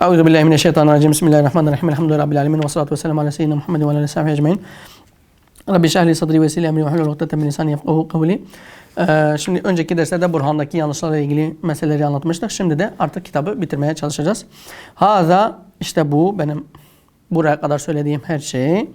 Euzu billahi mineşşeytanirracim. Bismillahirrahmanirrahim. Elhamdülillahi rabbil alamin ve salatu vesselam ala seyyidina Muhammed ve ala sahbihi ecmaîn. Rabbi şrah li sadri ve li emri ve hlul ukdeten min lisani yefkahu kavli. Ee, şimdi önceki derslerde Burhan'daki yanlışlarla ilgili meseleleri anlatmıştık. Şimdi de artık kitabı bitirmeye çalışacağız. Haza işte bu benim buraya kadar söylediğim her şey.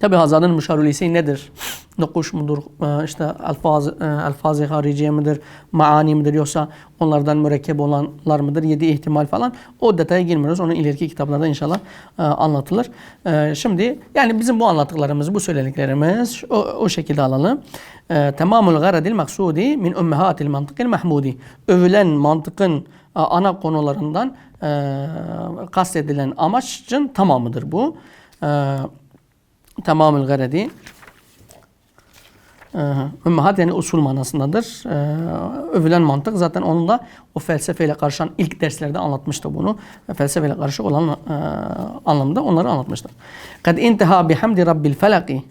Tabi hazanın müşarulisi nedir? Nukuş mudur? Ee, işte alfaz, e, alfaz-ı hariciye midir? Maani midir? Yoksa onlardan mürekkep olanlar mıdır? Yedi ihtimal falan. O detaya girmiyoruz. Onu ileriki kitaplarda inşallah e, anlatılır. E, şimdi yani bizim bu anlattıklarımız, bu söylediklerimiz o, o şekilde alalım. Tamamul garadil maksudi min ummehatil mantıkil mahmudi. Övülen mantıkın ana konularından kastedilen amacın tamamıdır bu. E, Tamamül garedi. Ee, Ümmehat yani usul manasındadır. Ee, övülen mantık zaten onun da o felsefeyle karışan ilk derslerde anlatmıştı bunu. Felsefeyle karışık olan e, anlamda onları anlatmıştır. Kad intiha bihamdi rabbil felaki.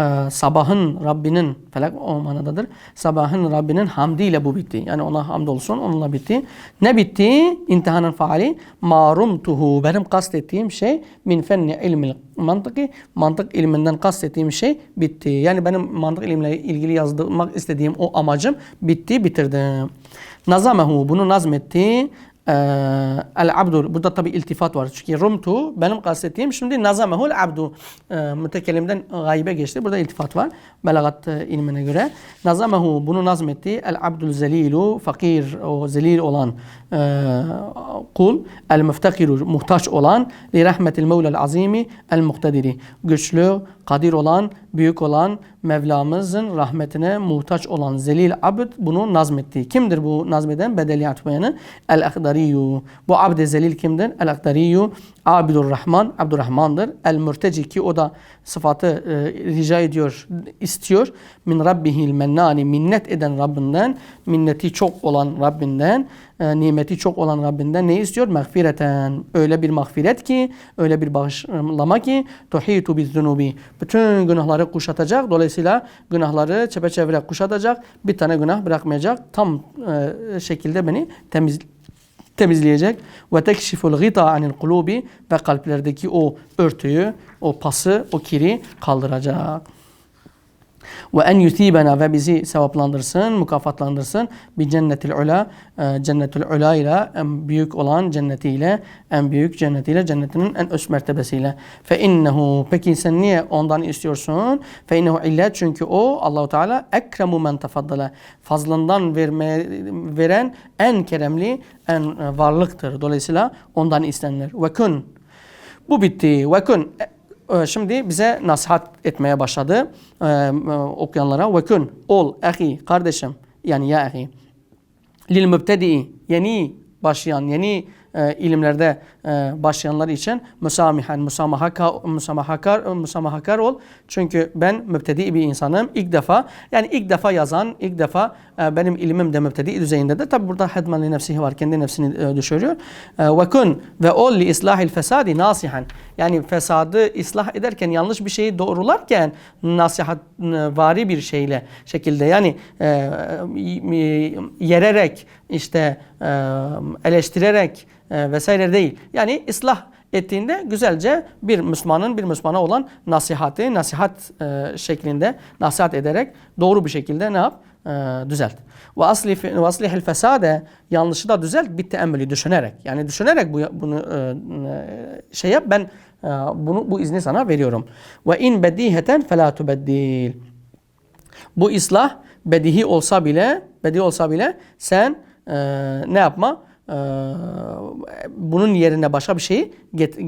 Ee, sabahın Rabbinin felak o manadadır. Sabahın Rabbinin hamdiyle bu bitti. Yani ona hamd olsun onunla bitti. Ne bitti? İntihanın faali marumtuhu benim kastettiğim şey min fenni ilmil mantıki mantık ilminden kastettiğim şey bitti. Yani benim mantık ilimle ilgili yazmak istediğim o amacım bitti, bitirdim. Nazamehu bunu nazmetti. Ee, el abdu burada tabi iltifat var. Çünkü rumtu benim kastettiğim şimdi nazamehul abdu. Ee, mütekellimden gaybe geçti. Burada iltifat var belagat e, ilmine göre. Nazamehu bunu nazmetti. El abdul zelilu fakir o zelil olan e, kul. El müftekiru muhtaç olan. Li rahmetil mevlel azimi el muhtediri güçlü kadir olan büyük olan Mevlamızın rahmetine muhtaç olan zelil abd bunu nazmetti. Kimdir bu nazmeden? Bedeli atmayanı. El-Akdariyu. Bu abd zelil kimdir? El-Akdariyu. Abidur Rahman. Abdurrahman'dır. El-Mürteci ki o da sıfatı e, rica ediyor, istiyor. Min Rabbihil mennani. Minnet eden Rabbinden. Minneti çok olan Rabbinden. E, nimeti çok olan Rabbinden ne istiyor? Mağfireten. Öyle bir mağfiret ki, öyle bir bağışlama ki tuhitu biz zunubi. Bütün günahları kuşatacak. Dolayısıyla günahları çepeçevre kuşatacak. Bir tane günah bırakmayacak. Tam e, şekilde beni temiz temizleyecek. Ve tekşiful gita anil kulubi ve kalplerdeki o örtüyü, o pası, o kiri kaldıracak. Ve en yutibena ve bizi sevaplandırsın, mukafatlandırsın. Bir cennetil ula, e, cennetül ula ile en büyük olan cennetiyle, en büyük cennetiyle, cennetinin en üst mertebesiyle. Fe innehu, peki sen niye ondan istiyorsun? Fe innehu illet, çünkü o Allahu Teala ekremu men tefaddala. Fazlından vermeye, veren en keremli, en e, varlıktır. Dolayısıyla ondan istenir. Ve kun, bu bitti. Ve kun, şimdi bize nasihat etmeye başladı ee, e, okuyanlara. Ve kun ol ahi kardeşim yani ya ahi lil mübtedi yeni başlayan yeni e, ilimlerde e, başlayanlar için müsamihen, musamahaka, musamahakar, musamahakar ol. Çünkü ben mübtedi bir insanım. İlk defa yani ilk defa yazan, ilk defa e, benim ilimim de mübtedi düzeyindedir. Tabi burada hedman li nefsihi var. Kendi nefsini e, düşürüyor. E, ve kun ve ol li islahil fesadi nasihan. Yani fesadı ıslah ederken yanlış bir şeyi doğrularken nasihat e, vari bir şeyle şekilde yani e, e, yererek işte eleştirerek vesaire değil. Yani ıslah ettiğinde güzelce bir Müslümanın bir Müslümana olan nasihati, nasihat şeklinde nasihat ederek doğru bir şekilde ne yap? Düzelt. Ve asli ve aslihil fesade yanlışı da düzelt bir teemmülü düşünerek. Yani düşünerek bu bunu şey yap ben bunu bu izni sana veriyorum. Ve in bediheten fela tubeddil. Bu ıslah bedihi olsa bile, bedihi olsa bile sen e, ne yapma? E, bunun yerine başka bir şeyi get,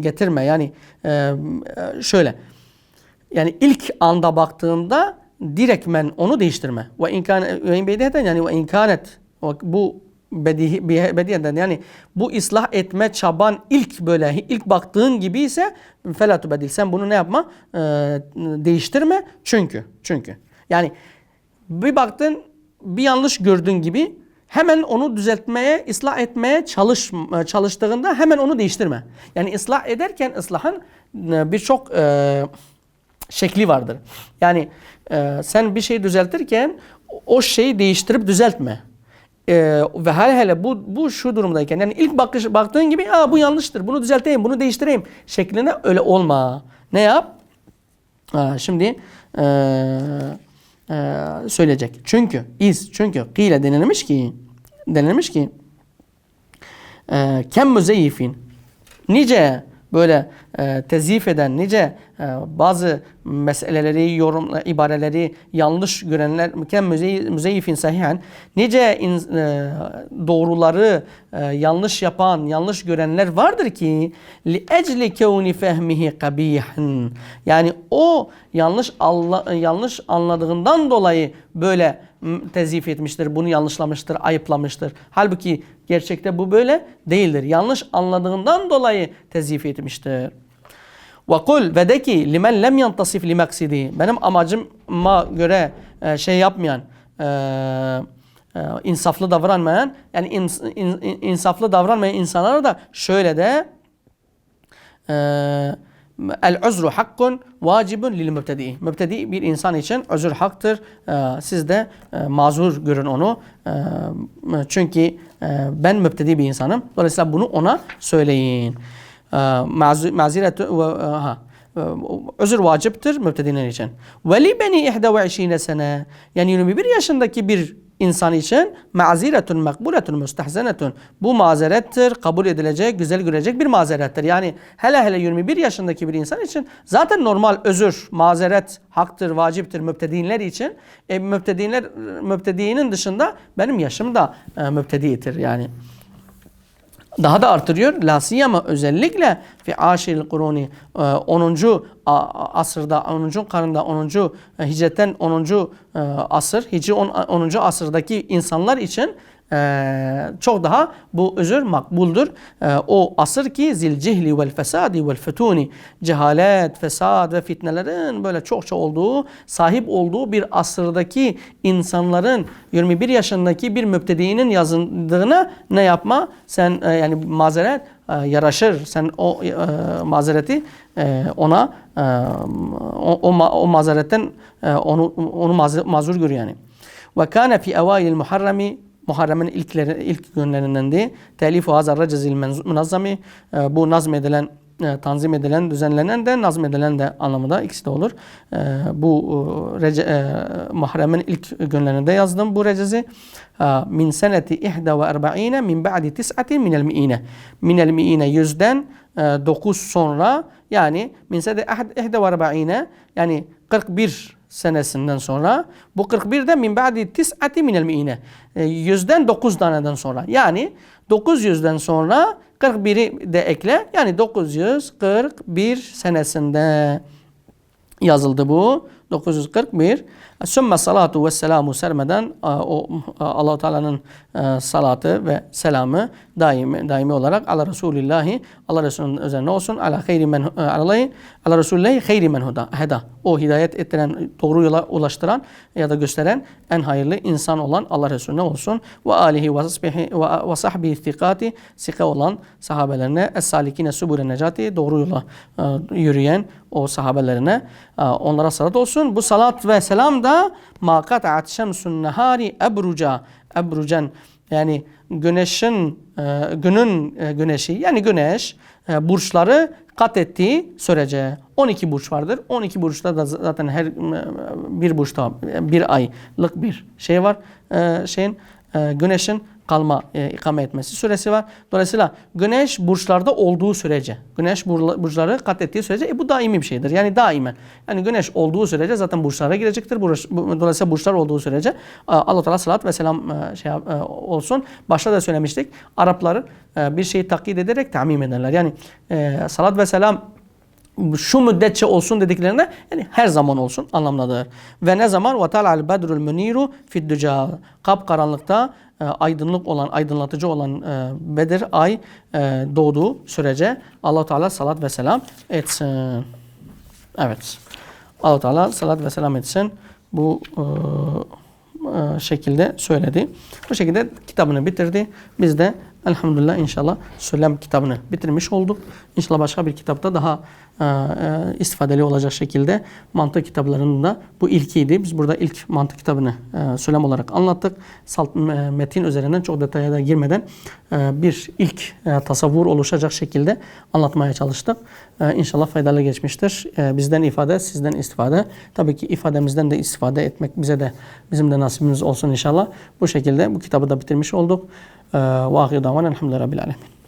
getirme. Yani e, şöyle. Yani ilk anda baktığında direktmen onu değiştirme. Ve imkan ve in yani ve imkanet bu bedihi, bediyeden yani bu ıslah etme çaban ilk böyle ilk baktığın gibi ise felatu bedil. Sen bunu ne yapma? Ee, değiştirme. Çünkü çünkü yani bir baktın bir yanlış gördüğün gibi hemen onu düzeltmeye, ıslah etmeye çalış çalıştığında hemen onu değiştirme. Yani ıslah ederken ıslahın e, birçok e, şekli vardır. Yani e, sen bir şey düzeltirken o şeyi değiştirip düzeltme. Ee, ve hele hele bu bu şu durumdayken yani ilk bakış baktığın gibi Aa, bu yanlıştır. Bunu düzelteyim, bunu değiştireyim şeklinde öyle olma. Ne yap? Aa, şimdi ee, ee, söyleyecek. Çünkü iz çünkü kıyle denilmiş ki denilmiş ki e, kem müzeyyifin nice böyle e, tezif eden nice e, bazı meseleleri, yorum, ibareleri yanlış görenler kem müzey- müzeyyifin sahihen nice in- e, doğruları e, yanlış yapan, yanlış görenler vardır ki li ecli kevni fehmihi kabihan yani o yanlış anla, yanlış anladığından dolayı böyle tezif etmiştir, bunu yanlışlamıştır, ayıplamıştır. Halbuki gerçekte bu böyle değildir. Yanlış anladığından dolayı tezif etmiştir. Ve kul ve de ki limen lem yantasif li maksidi. Benim amacıma göre e, şey yapmayan, e, e, insaflı davranmayan, yani ins- in- insaflı davranmayan insanlara da şöyle de e, el uzru hakkun vacibun lil mübtedi. Mübtedi bir insan için özür haktır. E, siz de e, mazur görün onu. E, çünkü e, ben mübtedi bir insanım. Dolayısıyla bunu ona söyleyin. E, Maziret ve ha özür vaciptir mübtediler için. Veli beni 21 sene yani 21 yaşındaki bir insan için maziretun makbuletun müstehzenetun. Bu mazerettir, kabul edilecek, güzel görecek bir mazerettir. Yani hele hele 21 yaşındaki bir insan için zaten normal özür, mazeret haktır, vaciptir mübtedinler için. E, mübtedinler, mübtediğinin dışında benim yaşım da e, mübtedidir yani daha da artırıyor. La siyama özellikle fi aşil kuruni 10. asırda 10. karında 10. hicretten 10. e, asır hicri 10. asırdaki insanlar için e, çok daha bu özür makbuldur. E, o asır ki zil cihli vel fesadi vel fetuni cehalet, fesad ve fitnelerin böyle çokça olduğu, sahip olduğu bir asırdaki insanların 21 yaşındaki bir mübtediğinin yazıldığına ne yapma? Sen e, yani mazeret e, yaraşır. Sen o e, mazereti e, ona e, o, o, o mazeretten e, onu onu mazur, gör yani. Ve kana fi evail muharremi Muharrem'in ilkleri, ilk günlerindendi. Telifu hazar recezil münazzami. E, bu nazmedilen e, tanzim edilen, düzenlenen de nazmedilen de anlamında ikisi de olur. E, bu rece, Muharrem'in ilk günlerinde yazdım bu recezi. Min seneti ihda ve erba'ine min ba'di tis'ati minel mi'ine. Minel mi'ine yüzden 9 sonra yani min seneti ihda ve erba'ine yani 41 senesinden sonra bu 41 de min ba'di tis'ati minel mi'ine. E, Yüzden 9 taneden sonra. Yani 900'den sonra 41'i de ekle. Yani 941 senesinde yazıldı bu. 941. Sümme salatu ve selamu sermeden o Allah Teala'nın e, salatı ve selamı daimi daimi olarak ala Resulillahi Allah Resulü'nün üzerine olsun. Ala hayri men e, alayhi ala Resulillahi hayri men huda. Heda. O hidayet ettiren, doğru yola ulaştıran ya da gösteren en hayırlı insan olan Allah Resulüne olsun. Ve alihi ve sahbihi istikati sika olan sahabelerine es salikine subure necati doğru yola e, yürüyen o sahabelerine e, onlara salat olsun. Bu salat ve selam da maqat'at şemsun nehari ebruca ebrucen yani güneşin e, günün e, güneşi yani güneş e, burçları kat ettiği sürece 12 burç vardır. 12 burçta da zaten her bir burçta bir aylık bir şey var. Şeyin güneşin kalma, e, ikame etmesi süresi var. Dolayısıyla güneş burçlarda olduğu sürece, güneş burçları kat ettiği sürece e, bu daimi bir şeydir. Yani daimen. Yani güneş olduğu sürece zaten burçlara girecektir. Burç, bu- dolayısıyla burçlar olduğu sürece e, Allah Teala salat ve selam e, şey e, olsun. Başta da söylemiştik. Araplar e, bir şeyi taklit ederek tamim ederler. Yani e, salat ve selam şu müddetçe olsun dediklerinde yani her zaman olsun anlamındadır. Ve ne zaman ve talal bedrul muniru fid kap karanlıkta e, aydınlık olan aydınlatıcı olan e, Bedir ay e, doğduğu sürece Allah Teala salat ve selam etsin. Evet. Allah Teala salat ve selam etsin. Bu e, e, şekilde söyledi. Bu şekilde kitabını bitirdi. Biz de Elhamdülillah inşallah söylem kitabını bitirmiş olduk. İnşallah başka bir kitapta daha e, e, istifadeli olacak şekilde mantık kitaplarının da bu ilkiydi. Biz burada ilk mantık kitabını e, söylem olarak anlattık. Salt, e, metin üzerinden çok detaya da girmeden e, bir ilk e, tasavvur oluşacak şekilde anlatmaya çalıştık. E, inşallah faydalı geçmiştir. E, bizden ifade, sizden istifade. Tabii ki ifademizden de istifade etmek bize de bizim de nasibimiz olsun inşallah. Bu şekilde bu kitabı da bitirmiş olduk. Ve ahir davan elhamdülillahi rabbil alemin.